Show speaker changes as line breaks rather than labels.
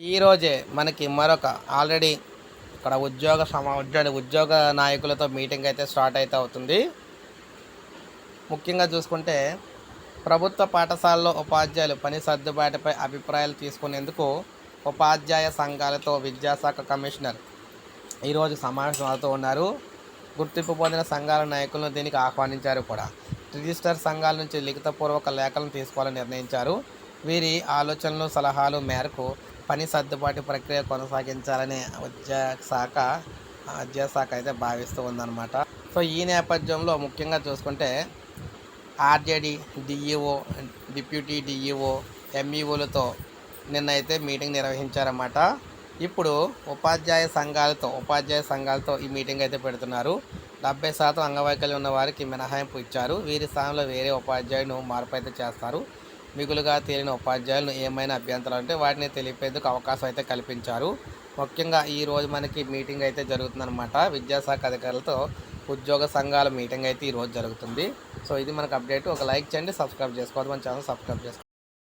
ఈరోజే మనకి మరొక ఆల్రెడీ ఇక్కడ ఉద్యోగ సమా ఉద్యోగ ఉద్యోగ నాయకులతో మీటింగ్ అయితే స్టార్ట్ అయితే అవుతుంది. ముఖ్యంగా చూసుకుంటే ప్రభుత్వ పాఠశాలలో ఉపాధ్యాయులు పని సర్దుబాటుపై అభిప్రాయాలు తీసుకునేందుకు ఉపాధ్యాయ సంఘాలతో విద్యాశాఖ కమిషనర్ ఈరోజు సమావేశం అవుతూ ఉన్నారు. గుర్తింపు పొందిన సంఘాల నాయకులను దీనికి ఆహ్వానించారు కూడా. రిజిస్టర్ సంఘాల నుంచి లిఖితపూర్వక లేఖలను తీసుకోవాలని నిర్ణయించారు. వీరి ఆలోచనలు సలహాలు మేరకు పని సర్దుబాటు ప్రక్రియ కొనసాగించాలని విద్యాశాఖ విద్యాశాఖ అయితే భావిస్తూ ఉందన్నమాట. సో ఈ నేపథ్యంలో ముఖ్యంగా చూసుకుంటే ఆర్జేడి డిఈఓ డిప్యూటీ డిఈఓ ఎంఈఓలతో నిన్న అయితే మీటింగ్ నిర్వహించారన్నమాట. ఇప్పుడు ఉపాధ్యాయ సంఘాలతో ఉపాధ్యాయ సంఘాలతో ఈ మీటింగ్ అయితే పెడుతున్నారు. డెబ్బై శాతం అంగవైకల్యం ఉన్న వారికి మినహాయింపు ఇచ్చారు. వీరి స్థానంలో వేరే ఉపాధ్యాయులను మార్పు అయితే చేస్తారు. మిగులుగా తేలిన ఉపాధ్యాయులను ఏమైనా అభ్యంతరాలు ఉంటే వాటిని తెలిపేందుకు అవకాశం అయితే కల్పించారు. ముఖ్యంగా ఈరోజు మనకి మీటింగ్ అయితే జరుగుతుందన్నమాట. విద్యాశాఖ అధికారులతో ఉద్యోగ సంఘాల మీటింగ్ అయితే ఈ రోజు జరుగుతుంది. సో ఇది మనకు అప్డేట్. ఒక లైక్ చేయండి సబ్స్క్రైబ్ చేసుకోవద్దు. మన ఛానల్ సబ్స్క్రైబ్ చేసుకోండి